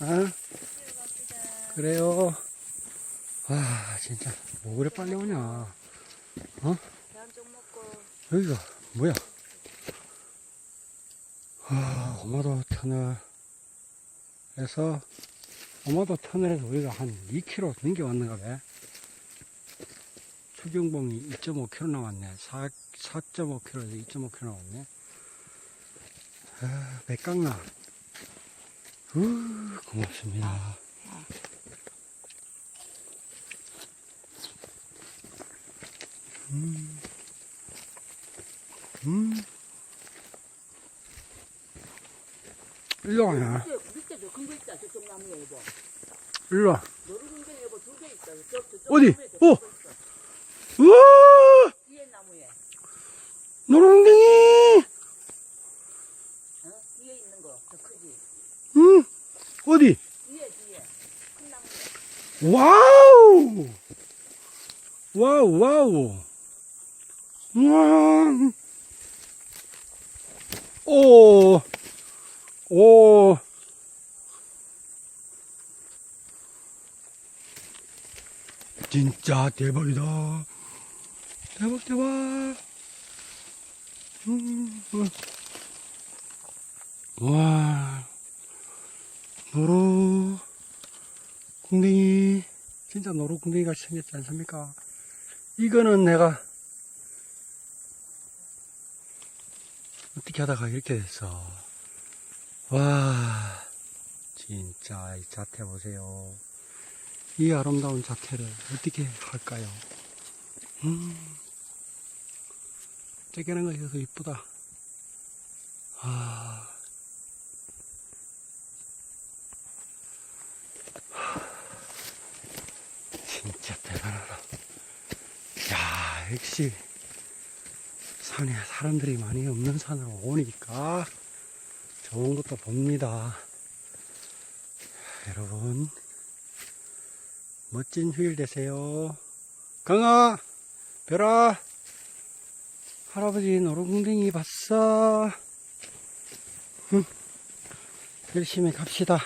어? 그래요. 아, 진짜. 뭐 그래 빨리 오냐. 어? 여기가 뭐야? 아, 오마도 터널에서, 오마도 터널에서 우리가 한 2km 넘게 왔는가 봐. 추경봉이 2.5km 나왔네. 4, 4.5km에서 2.5km 나왔네. 아, 맥강나. 우, 고맙습니다. 음. 음. 일로 와냐. 밑에 저큰거 있다 저쪽 나무에 이거 일로 와. 두개 있다 저, 어디? 저 어? 우와! 뒤에 나무에 노랑댕이! 어? 뒤에 있는 거저 크지 응? 어디? 와우! 와우, 와우. 우와. 오. 오. 진짜 대박이다. 대박, 대박. 음, 음. 와. 노루. 궁뎅이. 진짜 노루 궁뎅이 같이 생겼지 않습니까? 이거는 내가 어떻게 하다가 이렇게 됐어. 와, 진짜 이 자태 보세요. 이 아름다운 자태를 어떻게 할까요? 음, 째개는 거 있어서 이쁘다. 아, 진짜 대단하다. 야, 역시 산에 사람들이 많이 없는 산으로 오니까 좋은 것도 봅니다. 여러분, 멋진 휴일 되세요. 강아, 별아, 할아버지 노루궁뎅이 봤어. 응, 열심히 갑시다.